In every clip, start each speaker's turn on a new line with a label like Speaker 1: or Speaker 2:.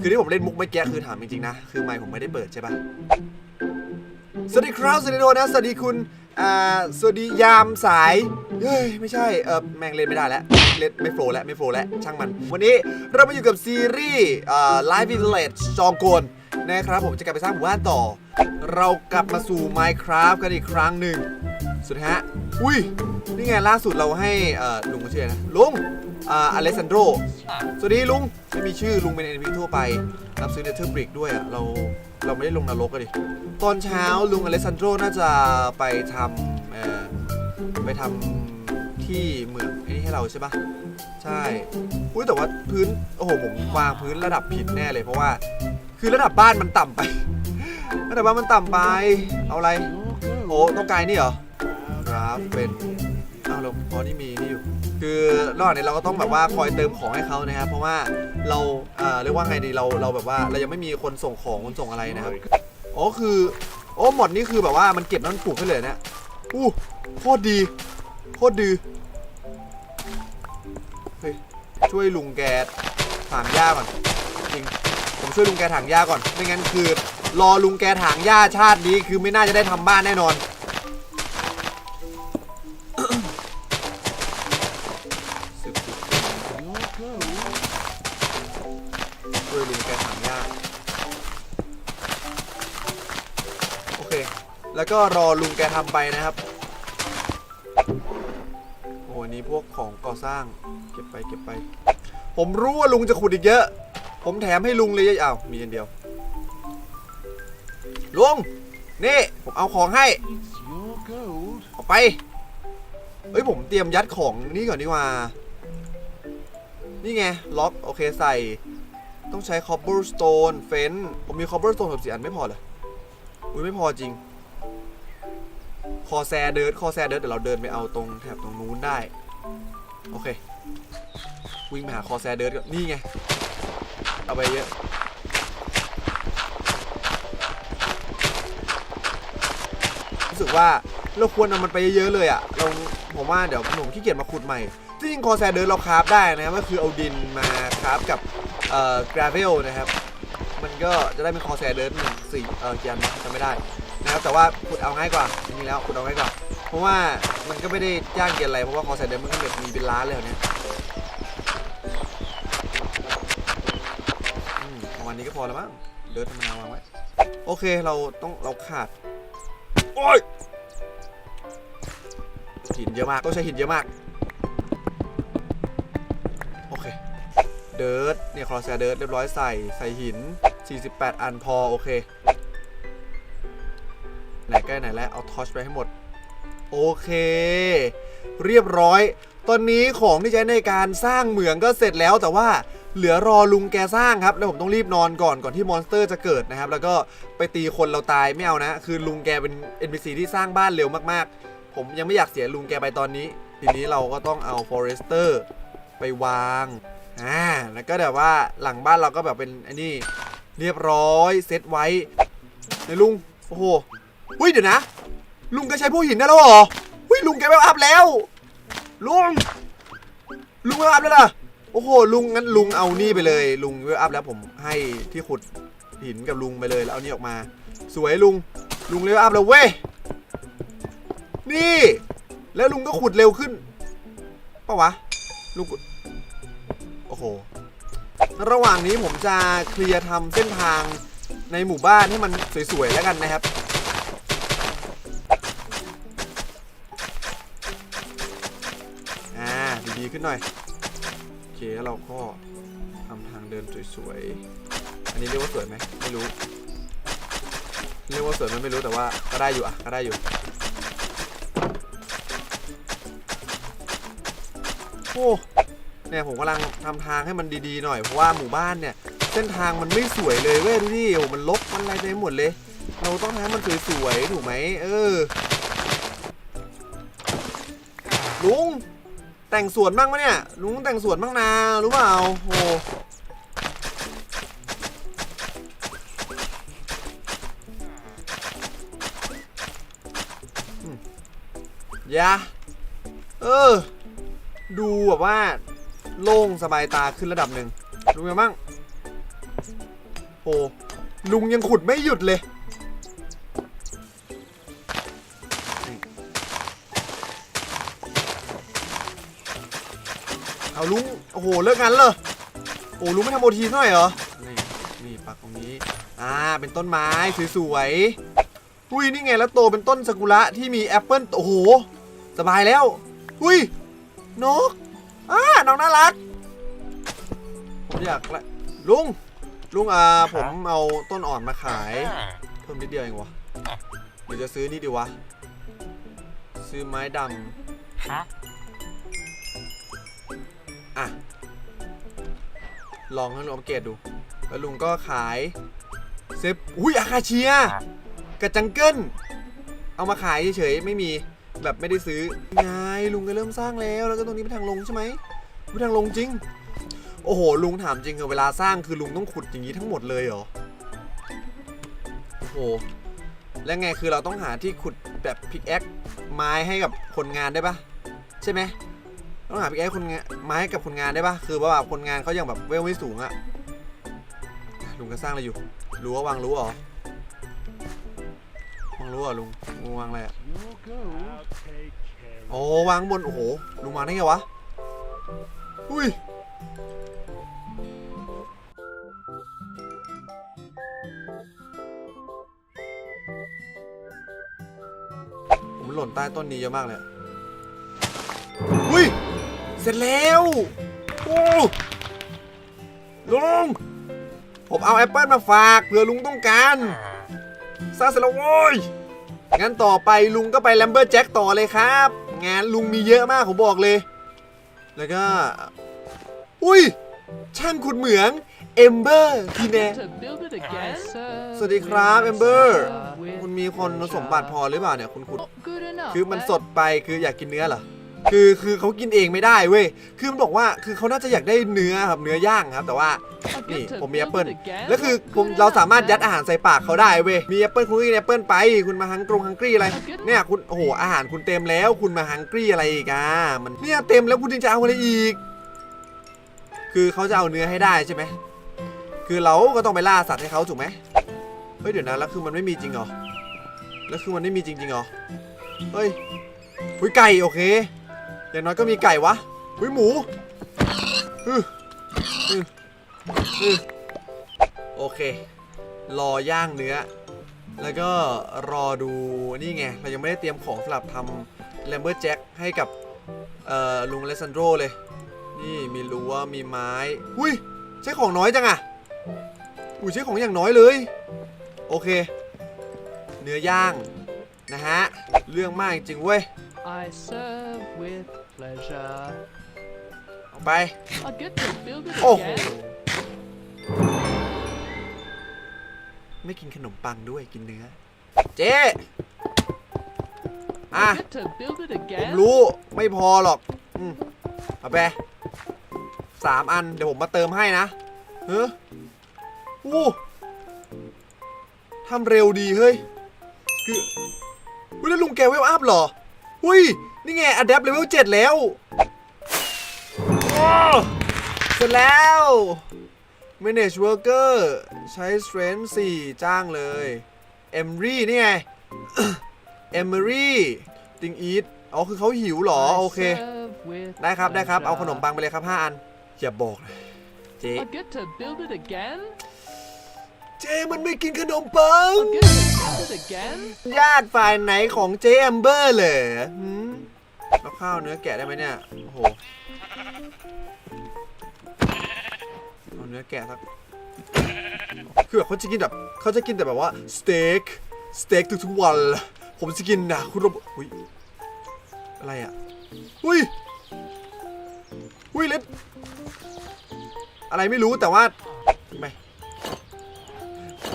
Speaker 1: คือที่ผมเล่นมุกเมื่อกี้คือถามจริงๆนะ คือไมค์ผมไม่ได้เปิดใช่ปะสวัสดีครับสวัสดีโดนะสวัสดีคุณอ่าสวัสดียามสายเฮ้ยไม่ใช่เออแม่งเล่นไม่ได้แล้วเล่นไม่โฟล์แล้วไม่โฟล์แล้วช่างมัน วันนี้เรามาอยู่กับซีรีส์อ่า Live Village จองโกนนะครับผมจะกลับไปสร้างหมู่บ้านต่อ เรากลับมาสู่ Minecraft กันอีกครั้งหนึ่ง สุดฮะอุ้ย นี่ไงล่าสุดเราให้ลุงเชื่ออะไรนะ ลุงอเลสซานโดรสวัสดีลุงไม่มีชื่อลุงเป็น NPC ทั่วไป รับซื้อเนเธอร์บริกด้วยอะ เราเราไม่ได้ลงนรกกันดิ ตอนเช้าลุงอเลสซานโดรน่าจะไปทำไปทำที่เหมืองไอ้นี่ให้เราใช่ปะใช่ อุ้ยแต่ว่าพื้น โอ้โหผมวางพื้นระดับผิดแน่เลยเพราะว่า คือระดับบ้านมันต่ำไป ระดับบ้านมันต่ำไป เอาอะไรโอ้ต้องการนี่เหรอ รับเป็นเอาเราพอนี่มีนี่อยู่ คือระหว่างนี้เราก็ต้องแบบว่าคอยเติมของให้เขานะครับ เพราะว่าเราเอ่อเรียกว่าไงดีเราเราแบบว่าเรายังไม่มีคนส่งของคนส่งอะไรนะครับอ๋อคือโอ้หมดนี่คือแบบว่ามันเก็บแล้วมันปลูกให้เลยเนี่ยอู้โคตรดีโคตรดีเฮ้ยช่วยลุงแกถางหญ้าก่อนจริงผมช่วยลุงแกถางหญ้าก่อนไม่งั้นคือ รอลุงแกถางหญ้าชาตินี้คือไม่น่าจะได้ทำบ้านแน่นอน ช่วยลุงแกถางหญ้าโอเค แล้วก็รอลุงแกทำไปนะครับ โอ้อันนี้พวกของก่อสร้าง เก็บไปเก็บไป ผมรู้ว่าลุงจะขุดอีกเยอะ ผมแถมให้ลุงเลยอ้าว มีอันเดียว ลุง นี่ ผมเอาของให้ออกไป เฮ้ย ผมเตรียมยัดของนี่ก่อนดีกว่า นี่ไง ล็อก โอเคใส่ ต้องใช้ cobblestone เฟนผมมี cobblestone สิบสี่อันไม่พอเลยอุ้ยไม่พอจริง คอแซเดิร์ดคอแซเดิร์ดเดี๋ยวเราเดินไปเอาตรงแถบตรงนู้นได้ โอเค วิ่งไปหาคอแซเดิร์ดก่อนนี่ไง เอาไปเยอะรู้สึกว่าเราควรเอามันไปเยอะๆเลยอะเราผมว่าเดี๋ยวผมขี้เกียจมาขุดใหม่ จริงคอแซเดิร์ดเราคราฟได้นะก็คือเอาดินมาคราฟกับเอ่อกราเวลนะครับมันก็จะได้เป็นคอแซเดินสี่เออเกียนจำไม่ได้นะครับแต่ว่าขุดเอาง่ายกว่าจริงๆแล้วขุดเอาง่ายกว่า เพราะว่ามันก็ไม่ได้จ้างเกียนอะไรเพราะว่าคอแซเดิร์ดมันก็แบบมีเป็นล้านเลยเนี่ยอืมประมาณนี้ก็พอแล้วมั้งเดิร์ดธรรมดาวางไว้โอเคเราต้องเราขาดโอ้ยหินเยอะมากต้องใช้หินเยอะมาก เดิร์ดเนี่ยคอร์เซเดิร์ดเรียบร้อยใส่ใส่หิน 48 อันพอ โอเคไหนใกล้ไหนแล้ว เอาทอชไปให้หมด โอเค เรียบร้อย ตอนนี้ของที่ใช้ในการสร้างเหมืองก็เสร็จแล้วแต่ว่าเหลือรอลุงแกสร้างครับ แล้วผมต้องรีบนอนก่อนก่อนที่มอนสเตอร์จะเกิดนะครับ แล้วก็ไปตีคนเราตายไม่เอานะ คือลุงแกเป็น NPC ที่สร้างบ้านเร็วมากๆ ผมยังไม่อยากเสียลุงแกไปตอนนี้ ทีนี้เราก็ต้องเอา Forester ไปวาง อ่าแล้วก็แบบว่าหลังบ้านเราก็แบบเป็นอันนี้เรียบร้อยเซตไว้ในลุงโอ้โหหุ้ยเดี๋ยวนะ ลุงก็ใช้ผู้หินได้แล้วเหรอหุ้ยลุงแกไม่อัพแล้ว ลุงลุงไม่อัพแล้วล่ะโอ้โหลุงงั้นลุงเอานี่ไปเลย ลุงเวลอัพแล้วผมให้ที่ขุดหินกับลุงไปเลยแล้วเอานี่ออกมา สวยลุงลุงเลเวลอัพแล้วเว้ยนี่ แล้วลุงก็ขุดเร็วขึ้นปะวะลุง โอ้โห ระหว่างนี้ผมจะเคลียร์ทำเส้นทางในหมู่บ้านให้มันสวยๆแล้วกันนะครับ อ่า ดีๆขึ้นหน่อย โอเคแล้วเราก็ทำทางเดินสวยๆ อันนี้เรียกว่าสวยไหมไม่รู้ เรียกว่าสวยไหมไม่รู้แต่ว่าก็ได้อยู่อะก็ได้อยู่โอ้ เนี่ยผมกำลังทำทางให้มันดีๆหน่อยเพราะว่าหมู่บ้านเนี่ย เส้นทางมันไม่สวยเลยเว้ยดูดิโอ้มันลกมันอะไรเต็มหมดเลย เราต้องทำให้มันสวยๆถูกไหมเออลุงแต่งสวนบ้างไหมเนี่ยลุงแต่งสวนบ้างนารู้เปล่าโอ้อืมอยาเออ ดูแบบว่า โล่งสบายตาขึ้นระดับหนึ่งรู้ไงบ้างโหลุงยังขุดไม่หยุดเลยเอาลุงโอ้โหเลิกงานเลยโอ้ลุงไม่ทำโอทีหน่อยเหรอนี่นี่ปักตรงนี้อ่าเป็นต้นไม้สวยๆอุ้ยนี่ไงแล้วโตเป็นต้นซากุระที่มีแอปเปิลโอ้โหสบายแล้วอุ้ยนก อ่าน้องน่ารัก ผมอยากละลุง ลุงอ่าผมเอาต้นอ่อนมาขาย เพิ่มนิดเดียวเองวะหรือจะซื้อนี่ดีวะ ซื้อไม้ดำอะ ลองให้ลุงอัปเกรดดู แล้วลุงก็ขาย เซฟ อุ้ยอาคาเชีย กับจังเกิล เอามาขายเฉยๆ ไม่มี แบบไม่ได้ซื้อไงลุงก็เริ่มสร้างแล้ว แล้วก็ตรงนี้เป็นทางลงใช่ไหมเป็นทางลงจริง โอ้โห ลุงถามจริงเหรอเวลาสร้างคือลุงต้องขุดอย่างนี้ทั้งหมดเลยเหรอโอ้โหแล้วไงคือเราต้องหาที่ขุดแบบพิกแอคไม้ให้กับคนงานได้ปะใช่ไหมต้องหาพิกแอคคนงานไม้ให้กับคนงานได้ปะคือว่าแบบคนงานเขายังแบบเวลไม่สูงอะลุงก็สร้างอะไรอยู่ รู้ว่าวางรู้หรอ รู้เหรอลุงลุงวางอะไรอะโอ้วางบนโอ้โหลุงวางได้ไงวะอุ้ยผมหล่นใต้ต้นนี้เยอะมากเลยอะอุ้ยเสร็จแล้วโอ้ลุงผมเอาแอปเปิลมาฝากเผื่อลุงต้องการสร้างเสร็จแล้วโว้ย งั้นต่อไปลุงก็ไปแลมเบอร์แจ็คต่อเลยครับ งานลุงมีเยอะมากผมบอกเลย แล้วก็ อุ้ย ช่างขุดเหมืองเอมเบอร์ทีแน่ สวัสดีครับเอมเบอร์ คุณมีคนสมบัติพอหรือเปล่าเนี่ยคุณขุด คือมันสดไปคืออยากกินเนื้อเหรอ คือคือเขากินเองไม่ได้เว้ย คือมันบอกว่าคือเขาน่าจะอยากได้เนื้อครับเนื้อย่างครับ แต่ว่า
Speaker 2: I'll
Speaker 1: นี่
Speaker 2: get to
Speaker 1: ผมมีแอป
Speaker 2: build
Speaker 1: เปิล
Speaker 2: it again.
Speaker 1: แล้วคือ
Speaker 2: Not
Speaker 1: ผม
Speaker 2: good
Speaker 1: เราสามารถ
Speaker 2: enough,
Speaker 1: ยัด
Speaker 2: eh?
Speaker 1: อาหารใส่ปากเขาได้เว้ย มีแอปเปิลคุณกินแอปเปิลไป คุณมาฮังกรงฮังกี้อะไร เนี่ยคุณโอ้โหอาหารคุณเต็มแล้ว คุณมาฮังกี้อะไรอีกอะมันเนี่ยเต็มแล้วคุณจึงจะเอาอะไรอีก คือเขาจะเอาเนื้อให้ได้ใช่ไหมคือเราก็ต้องไปล่าสัตว์ให้เขาถูกไหมเฮ้ยเดี๋ยวนะแล้วคือมันไม่มีจริงเหรอแล้วคือมันไม่มีจริงๆเหรอเฮ้ยหุยไก่โอเค อย่างน้อยก็มีไก่วะหุยหมูโอเค รอย่างเนื้อ แล้วก็รอดูนี่ไง เรายังไม่ได้เตรียมของสำหรับทำแลมเบอร์แจ็คให้กับลุงเลซันโดรเลย นี่มีรั้วมีไม้หุยใช้ของน้อยจังอะอุ้ยใช้ของอย่างน้อยเลย โอเค เนื้อย่างนะฮะ เรื่องมากจริงเว้ย
Speaker 2: I serve with pleasure.
Speaker 1: ออกไป
Speaker 2: I'll get to build it
Speaker 1: โอ้โห
Speaker 2: again.
Speaker 1: ไม่กินขนมปังด้วยกินเนื้อ เจ๊อะ
Speaker 2: I'll get to build it
Speaker 1: ผม
Speaker 2: again.
Speaker 1: รู้ไม่พอหรอก อืมเอาไปสามอัน เดี๋ยวผมมาเติมให้นะเฮ้ยอู้ทำเร็วดีเฮ้ย คืออุ้ยแล้วลุงแกเวลอัพเหรอ อุ้ย นี่ไงอัดแอปเลเวลเจ็ดแล้วว้าวเสร็จแล้ว manage worker ใช้ strength 4 จ้างเลย emery นี่ไง emery ติงอีทอ๋อคือเขาหิวเหรอ
Speaker 2: I
Speaker 1: โอเค
Speaker 2: serve with
Speaker 1: ได้ครับได้ครับ เอาขนม
Speaker 2: pleasure.
Speaker 1: ปังไปเลยครับ 5 อัน อย่าบอกนะเจ๊ เจ๊มันไม่กินขนมปัง
Speaker 2: I'll get to build it again.
Speaker 1: ญาติฝ่ายไหนของเจ๊แอมเบอร์เหรอหืมแล้วข้าวเนื้อแกะได้ไหมเนี่ย โอ้โห เอาเนื้อแกะสักคือแบบเขาจะกินแบบเขาจะกินแต่แบบว่าสเต็ก สเต็กทุกๆวัน ผมจะกินนะคุณระบบอุ้ย อะไรอะ อุ้ย อุ้ยเล็ดอะไรไม่รู้แต่ว่า ไม่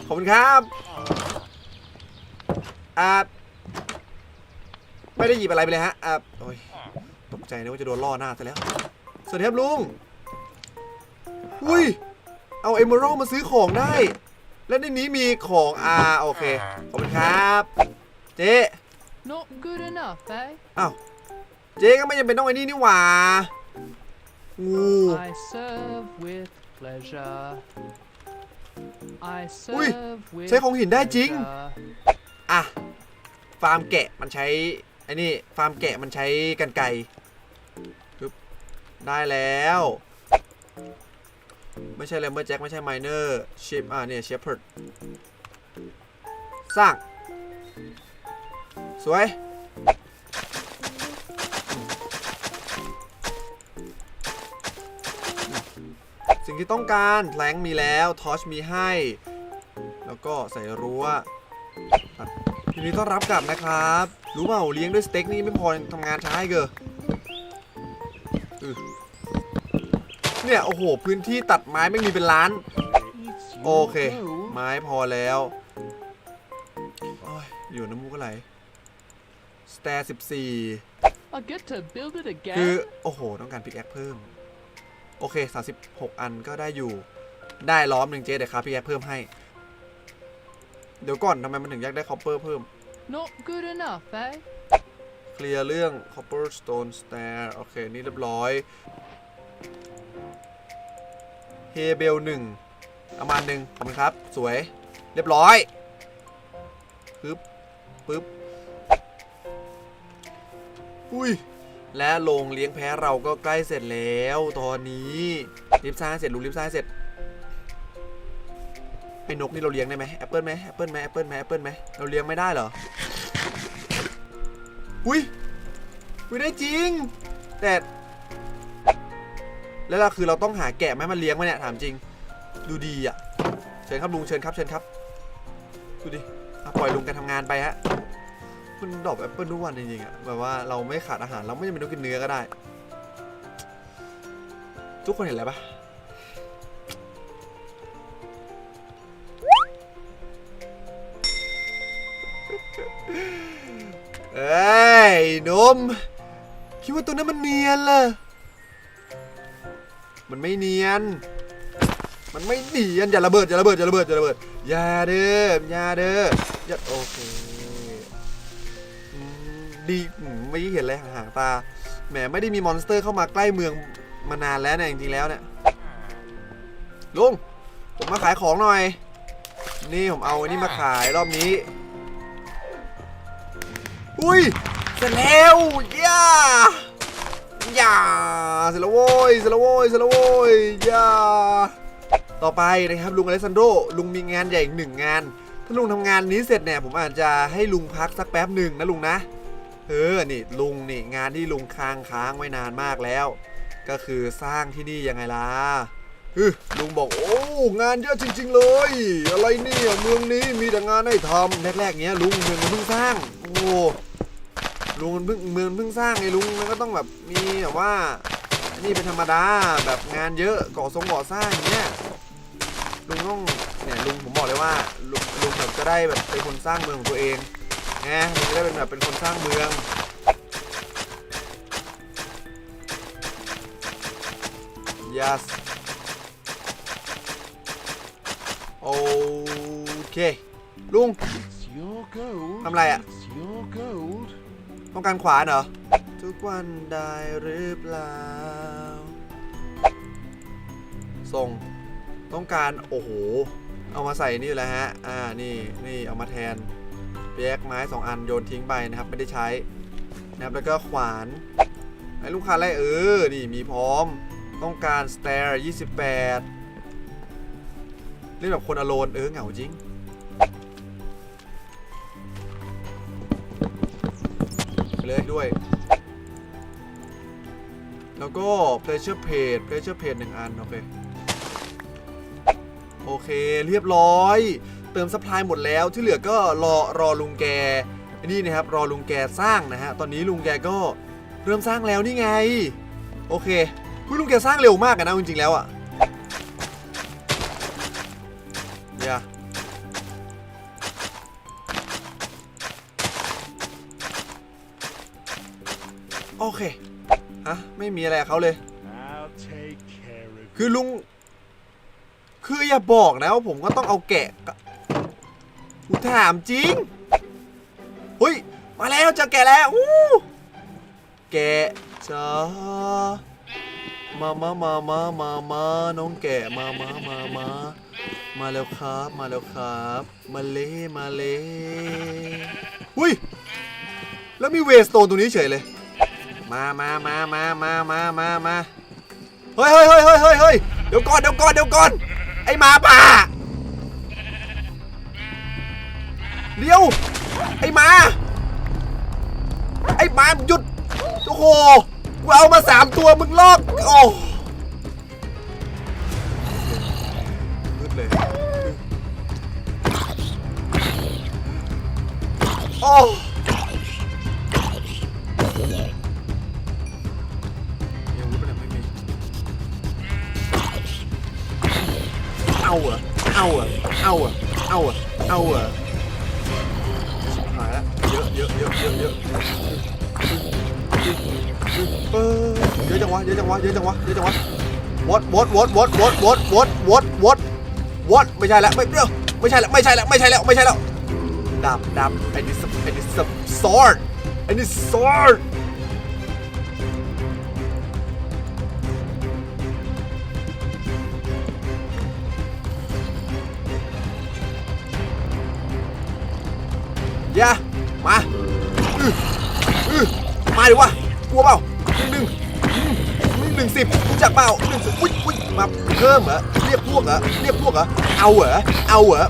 Speaker 1: ขอบคุณครับอ่าไม่ได้หยิบอะไรไปเลยฮะอ่าโอ้ยตกใจนะว่าจะโดนล่อหน้าซะแล้ว สวัสดีครับลุง อุ้ย เอาเอมเมอรัลมาซื้อของได้ และในนี้มีของอ่าโอเค ขอบคุณครับ เจ๊
Speaker 2: Not good enough, eh?
Speaker 1: อ้าวเจ๊ก็ไม่จำเป็นต้องไอ้นี่นี่หว่างู
Speaker 2: I serve with pleasure. I
Speaker 1: Ui,
Speaker 2: serve with
Speaker 1: ใช้ของหินได้จริง
Speaker 2: pleasure.
Speaker 1: อะ ฟาร์มแกะมันใช้ไอ้นี่ฟาร์มแกะมันใช้กันไกรปึ๊บได้แล้ว ไม่ใช่แลมเบอร์แจ็คไม่ใช่ไมเนอร์ชิปอะเนี่ยเชฟเพิร์ดสร้าง สวย สิ่งที่ต้องการแพลงมีแล้ว ทอชมีให้ แล้วก็ใส่รั้วตัดทีนี้ต้อนรับกลับนะครับ รู้เปล่าเลี้ยงด้วยสเต็กนี่ไม่พอทำงานช้าอีกเกออือเนี่ย โอ้โห พื้นที่ตัดไม้ไม่มีเป็นล้าน โอเค ไม้พอแล้วโอ้ยอยู่น้ำมูกก็ไหลสแตร์สิบสี่
Speaker 2: I get to build it
Speaker 1: คือ
Speaker 2: again.
Speaker 1: โอ้โห ต้องการพิกแอคเพิ่ม โอเค 36 อันก็ได้อยู่ได้ล้อมหนึ่งเจ๊เดี๋ยวครับพิกแอคเพิ่มให้ เดี๋ยวก่อนทำไมมันถึงอยากได้คอปเปอร์เพิ่ม
Speaker 2: Not good enough, eh?
Speaker 1: เคลียร์เรื่อง copper stone stair โอเค นี่เรียบร้อย เฮเบลหนึ่งประมาณหนึ่งขอบคุณครับ สวย เรียบร้อย ปึ๊บ ปึ๊บ อุ้ย และโรงเลี้ยงแพะเราก็ใกล้เสร็จแล้ว ตอนนี้รีบสร้าเสร็จลุงรีบสร้าเสร็จไอ้นกนี่เราเลี้ยงได้ไหมแอปเปิลไหมแอปเปิลไหมแอปเปิลไหมแอปเปิลไหมเราเลี้ยงไม่ได้เหรออุ้ยอุ้ยได้จริง แต่แล้วเราคือเราต้องหาแกะไหมมันเลี้ยงไหมเนี่ยถามจริง ดูดีอะเชิญครับลุงเชิญครับเชิญครับดูดิปล่อยลุงกันทำงานไปฮะ มันดรอกแอปเปิลทุกวันจริงๆอะแบบว่าเราไม่ขาดอาหารเราไม่จำเป็นต้องกินเนื้อก็ได้ ทุกคนเห็นอะไรปะเอ้ยนม คิดว่าตัวนั้นมันเนียนเหรอมันไม่เนียน มันไม่เนียนอย่าระเบิดอย่าระเบิดอย่าระเบิดอย่าระเบิดอย่าเด้ออย่าเด้ออย่าโอเค ดีไม่เห็นเลยห่างตาแหมไม่ได้มีมอนสเตอร์เข้ามาใกล้เมืองมานานแล้วเนี่ยจริงๆแล้วเนี่ยลุงผมมาขายของหน่อย นี่ผมเอาอันนี้มาขายรอบนี้ อุ้ยเสร็จแล้วย่าย่าเสร็จแล้วโว้ยเสร็จแล้วโว้ยเสร็จแล้วโว้ยย่าต่อไปนะครับลุงอเล็กซานโดลุงมีงานใหญ่อีกหนึ่งงาน ถ้าลุงทำงานนี้เสร็จเนี่ยผมอาจจะให้ลุงพักสักแป๊บหนึ่งนะลุงนะ เออนี่ลุงนี่งานที่ลุงค้างค้างไว้นานมากแล้ว ก็คือสร้างที่นี่ยังไงล่ะลุงบอกโอ้งานเยอะจริง ๆ เลย อะไรเนี่ยเมืองนี้มีแต่งานให้ทำแรกๆเงี้ยลุงเมืองมันเพิ่งสร้างโอ้ลุงมันเพิ่งเมืองเพิ่งสร้างไงลุงมันก็ต้องแบบมีแบบว่านี่เป็นธรรมดาแบบงานเยอะก่อทรงก่อสร้างอย่างเงี้ยลุงต้องเนี่ยลุงผมบอกเลยว่าลุงลุงแบบจะได้แบบเป็นคนสร้างเมืองของตัวเอง ไงลุงจะได้เป็นแบบเป็นคนสร้างเมือง yes โอเค ลุงทำไรอะ
Speaker 3: It's your gold.
Speaker 1: ต้องการขวานเหรอ ทุกวันได้หรือเปล่า ส่ง ต้องการ โอ้โห เอามาใส่นี่แหละฮะ อ่า นี่ นี่ เอามาแทน เปียกไม้ 2 อันโยนทิ้งไปนะครับ ไม่ได้ใช้นะครับแล้วก็ขวานไอ้ลูกค้าไล่เออ นี่มีพร้อมต้องการสเตอร์28 เล่นแบบคนอโลนเออเหงาจริง เลยด้วย แล้วก็ pressure page pressure page หนึ่งอัน โอเค โอเค เรียบร้อย เติมซัพพลายหมดแล้วที่เหลือก็รอรอลุงแกนี่นะครับรอลุงแกสร้างนะฮะตอนนี้ลุงแกก็เริ่มสร้างแล้วนี่ไง โอเคอุ๊ยลุงแกสร้างเร็วมากอะนะจริงๆแล้วอะอย่าโอเคฮะไม่มีอะไรกับเขาเลย
Speaker 3: I'll take care of
Speaker 1: คือลุง คืออย่าบอกนะว่าผมก็ต้องเอาแกะ กูถามจริงเฮ้ย มาแล้วเจอแกะแล้วอู้แกะจ้ามามามามามามาน้องแกะมามามามามาแล้วครับ มาแล้วครับ มาเลมาเลอุ้ย แล้วมีเวสโตนตรงนี้เฉยเลย มามามามามามามามาเฮ้ยเฮ้ยเฮ้ยเฮ้ยเฮ้ยเฮ้ยเดี๋ยวก่อนเดี๋ยวก่อนเดี๋ยวก่อน ไอ้หมาป่า เดี๋ยว ไอ้มา ไอ้มาหยุด โอ้โห กูเอามาสามตัวมึงลอก โอ้มืดเลย โอ้ เออเยอะจังวะเยอะจังวะเยอะจังวะเยอะจังวะวอดวอดวอดวอดวอดวอดวอดวอดวอดวอดไม่ใช่แล้วไม่เดี๋ยวไม่ใช่แล้วไม่ใช่แล้วไม่ใช่แล้วไม่ใช่แล้วดาบดาบไอ้นี่ไอ้นี่ sword ไอ้นี่ sword อย่ามาอือมาดิวะ ปล่าอุ้ยอุ้ยมาเพิ่มเหรอเรียกพวกเหรอเรียกพวกเหรอเอาเหรอเอาเหรอ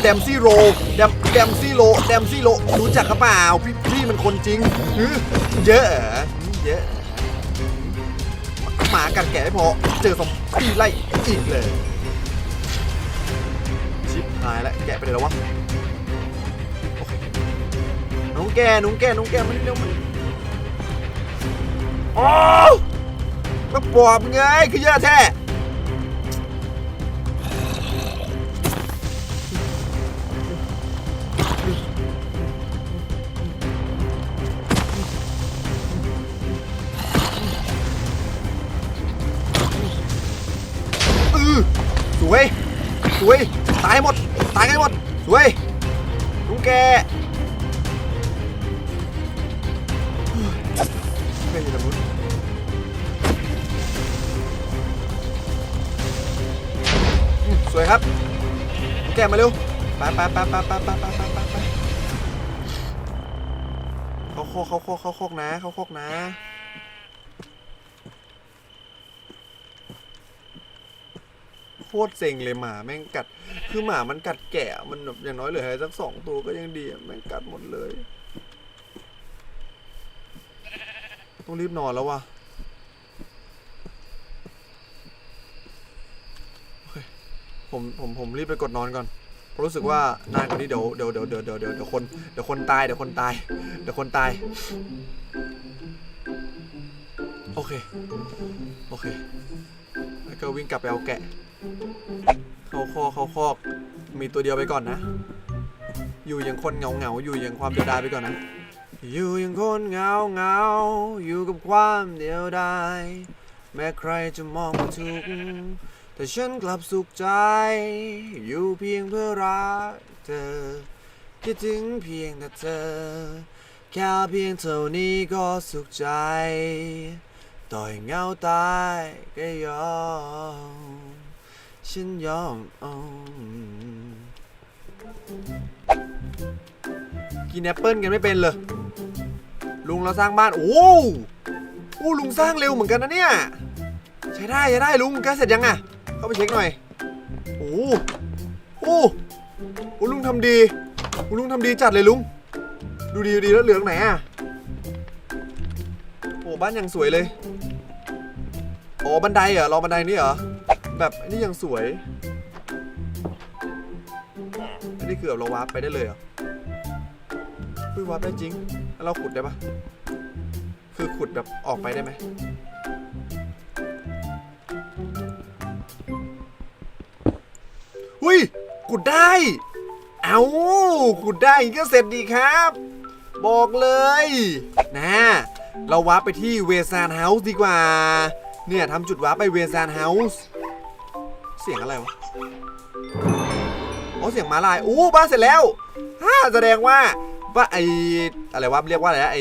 Speaker 1: แดมซี่โรแดมแดมซี่โรแดมซี่โรรู้จักเขาเปล่าพี่พี่มันคนจริงเยอะเยอะหมากัดแก่ไม่พอเจอสมพี่ไล่อีกเลยชิบหายแล้วแกะไปเลยแล้ววะน้องแกน้องแกน้องแกมันเร็วมันโอ้ มาปอบไงคือเยอะแท้อือสวย สวย ตายหมด ตายกันหมด สวยน้องแก ครับแกมาเร็วไปไปไปไปไปไปไปไปไปไปเขาโคกเขาโคกเขาโคกนะเขาโคกนะโคตรเซ็งเลยหมาแม่งกัด คือหมามันกัดแกะมันแบบอย่างน้อยเหลือให้สักสองตัวก็ยังดีแม่งกัดหมดเลย ต้องรีบนอนแล้ววะโอเค ผมผมผมรีบไปกดนอนก่อนเพราะรู้สึกว่านานกว่านี้เดี๋ยวเดี๋ยวเดี๋ยวเดี๋ยวเดี๋ยวเดี๋ยวเดี๋ยวคนเดี๋ยวคนตายเดี๋ยวคนตายเดี๋ยวคนตายโอเคโอเค แล้วก็วิ่งกลับไปเอาแกะ เขาคอกเขาคอกมีตัวเดียวไปก่อนนะ อยู่อย่างคนเหงาเหงาอยู่อย่างความเดียวดายไปก่อนนะ อยู่อย่างคนเหงาเหงาอยู่กับความเดียวดายแม้ใครจะมองว่าทุก แต่ฉันกลับสุขใจ อยู่เพียงเพื่อรักเธอคิดถึงเพียงแต่เธอ แค่เพียงเท่านี้ก็สุขใจ ต่อยเหงาตายก็ยอม ฉันยอมกินแอปเปิ้ลกันไม่เป็นเลยลุงเราสร้างบ้าน โอ้โหโอ้ลุงสร้างเร็วเหมือนกันนะเนี่ย ใช้ได้ใช้ได้ลุงใกเสร็จยังอะ เข้าไปเช็คหน่อย โอ้โหโอ้ลุงทำดีโอ้ลุงทำดีจัดเลยลุง ดูดีดูดีแล้วเหลืองไหนอะ โอ้บ้านยังสวยเลยโอ๋อบันไดเหรอรอบันไดนี่เหรอ แบบนี่ยังสวยอันนี้คือแบบเราวาร์ปไปได้เลยเหรอเฮ้ยวาร์ปได้จริงแล้วเราขุดได้ปะคือขุดแบบออกไปได้ไหม หุยขุดได้ เอาขุดได้อย่งก็เสร็จดีครับ บอกเลย นะ เราวาร์ปไปที่เวซานเฮาส์ดีกว่า เนี่ยทำจุดวาร์ปไปเวซานเฮาส์เสียงอะไรวะอ๋อเสียงม้าลายอู้บ้านเสร็จแล้วฮ่าแสดงว่าว่าไออะไรวะเรียกว่าอะไรนะไอ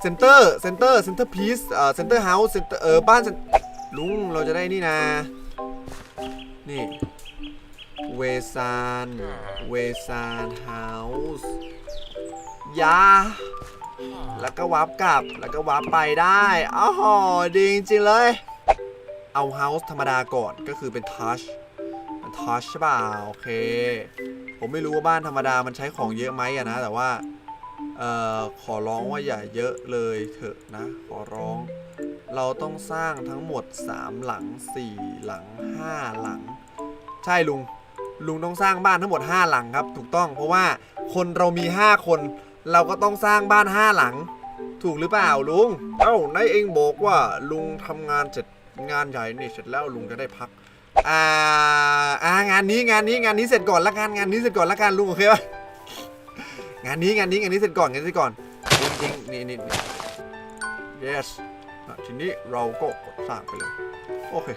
Speaker 1: เซ็นเตอร์เซ็นเตอร์เซ็นเตอร์พีซเอ่อเซ็นเตอร์เฮาส์เซ็นเตอร์เออบ้านลุงเราจะได้นี่นะนี่ เวซานเวซานเฮาส์ยา แล้วก็วาร์ปกลับ แล้วก็วาร์ปไปได้อ้าวดีจริงๆเลย เอาเฮาส์ธรรมดาก่อน ก็คือเป็นทัชเป็นทัชใช่เปล่าโอเค ผมไม่รู้ว่าบ้านธรรมดามันใช้ของเยอะไหมอะนะ แต่ว่า เอ่อ ขอร้องว่าอย่าเยอะเลยเถอะนะ ขอร้อง เราต้องสร้างทั้งหมด 3 หลัง 4 หลัง 5 หลัง ใช่ลุง ลุงต้องสร้างบ้านทั้งหมด 5 หลังครับ ถูกต้องเพราะว่าคนเรามี 5 คน เราก็ต้องสร้างบ้าน 5 หลัง ถูกหรือเปล่าลุง เอ้านายเองบอกว่าลุงทำงานเสร็จงานใหญ่นี่เสร็จแล้วลุงจะได้พักอ่าอ่างานนี้งานนี้งานนี้เสร็จก่อนละกันงานนี้เสร็จก่อนละกันลุงโอเคปะงานนี้งานนี้งานนี้เสร็จก่อนงานนี้เสร็จก่อนจริงๆนี่นี่นี่ yes อะทีนี้เราก็กดสร้างไปเลย โอเค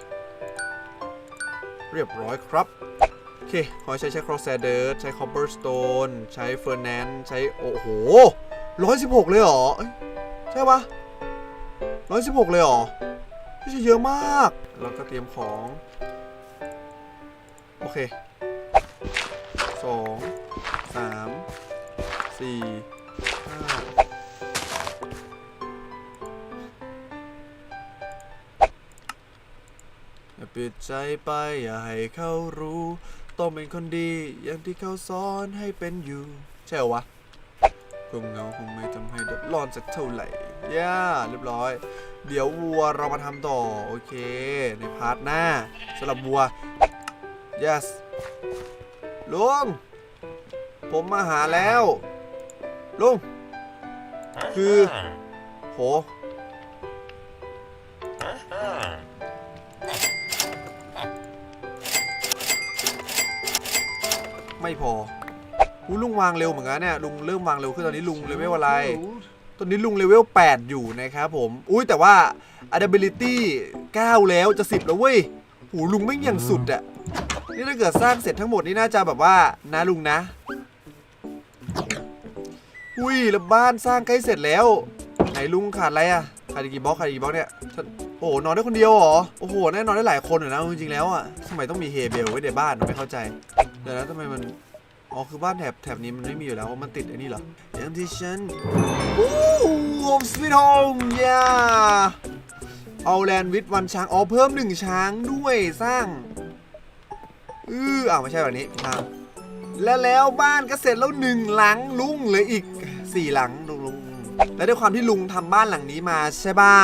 Speaker 1: เรียบร้อยครับโอเคขอใช้ใช้ cross s a d e r ใช้ cobblestone ใช้ furnace ใช้ โอ้โหร้อยสิบหกเลยเหรอ ใช่ปะร้อยสิบหกเลยเหรอไม่ใช่เยอะมาก แล้วก็เตรียมของ โอเคสองสามสี่ห้าอย่าปิดใจไปอย่าให้เขารู้ ต้องเป็นคนดี อย่างที่เขาสอนให้เป็นอยู่ ใช่เหรอวะคงเหงาคงไม่ทำให้เดือดร้อนสักเท่าไหร่ย่าเรียบร้อย เดี๋ยววัวเรามาทำต่อ โอเค ในพาร์ทหน้าสำหรับวัว yes ลุง ผมมาหาแล้ว ลุง คือ โห ไม่พอหูลุงวางเร็วเหมือนกันเนี่ยลุงเริ่มวางเร็วขึ้นตอนนี้ลุงเลเวลอะไร ตอนนี้ลุงเลเวล8 อยู่นะครับผม อุ้ยแต่ว่า adability 9 แล้วจะ 10 แล้วเว้ยหูลุงไม่งอย่างสุดอะนี่ถ้าเกิดสร้างเสร็จทั้งหมดนี่น่าจะแบบว่านะลุงนะ อุ้ยแล้วบ้านสร้างใกล้เสร็จแล้ว ไหนลุงขาดอะไรอะขาดกี่บล็อกขาดกี่บล็อกเนี่ยโอ้โหนอนได้คนเดียวเหรอ โอ้โหแน่นอนได้หลายคนอยู่นะจริงๆแล้วอะทำไมต้องมีเฮเบลไว้ในบ้านไม่เข้าใจ เดี๋ยวนะทำไมมัน อ๋อ คือบ้านแถบแถบนี้มันไม่มีอยู่แล้วเพราะมันติดไอ้นี่เหรออย่างที่ฉันโอ้โหสวีทโฮมย่าเอาแลนด์วิดวันช้าง อ๋อ เพิ่มหนึ่งช้างด้วยสร้าง อืออ้าวไม่ใช่แบบนี้ทางและแล้วบ้านก็เสร็จแล้วหนึ่งหลังลุงเหลืออีกสี่หลังลุงลุงและด้วยความที่ลุงทำบ้านหลังนี้มาใช่ป่ะ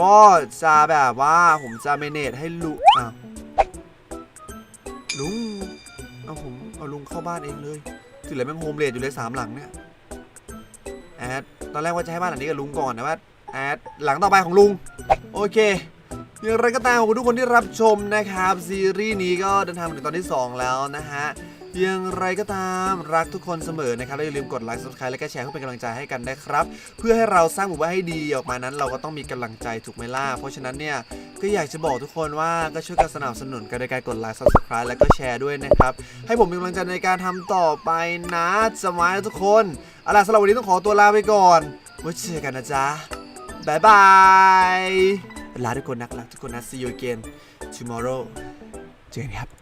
Speaker 1: ก็จะแบบว่าผมจะเมเนจให้ลุงอ้าว เอาผมเอาลุงเข้าบ้านเองเลยถือเลยแม่งโฮมเลดอยู่เลยสามหลังเนี่ยแอดตอนแรกว่าจะให้บ้านหลังนี้กับลุงก่อนนะว่าแอดหลังต่อไปของลุง โอเคอย่างไรก็ตามขอบคุณทุกคนที่รับชมนะครับ ซีรีส์นี้ก็เดินทางมาถึงตอนที่ 2 แล้วนะฮะ อย่างไรก็ตามรักทุกคนเสมอนะครับและอย่าลืมกดไลค์ subscribe และก็แชร์เพื่อเป็นกำลังใจให้กันนะครับ เพื่อให้เราสร้างหมู่บ้านให้ดีออกมานั้น เราก็ต้องมีกำลังใจถูกไหมล่ะเพราะฉะนั้นเนี่ยก็อยากจะบอกทุกคนว่าก็ช่วยกันสนับสนุนกันโดยการกดไลค์ subscribe แล้วก็แชร์ด้วยนะครับให้ผมมีกำลังใจในการทำต่อไปนะจะไว้นะทุกคนเอาล่ะสำหรับวันนี้ต้องขอตัวลาไปก่อนไว้เจอกันนะจ๊ะบายบายลาทุกคนนักรักทุกคนนะ see you again tomorrow เจอกันครับ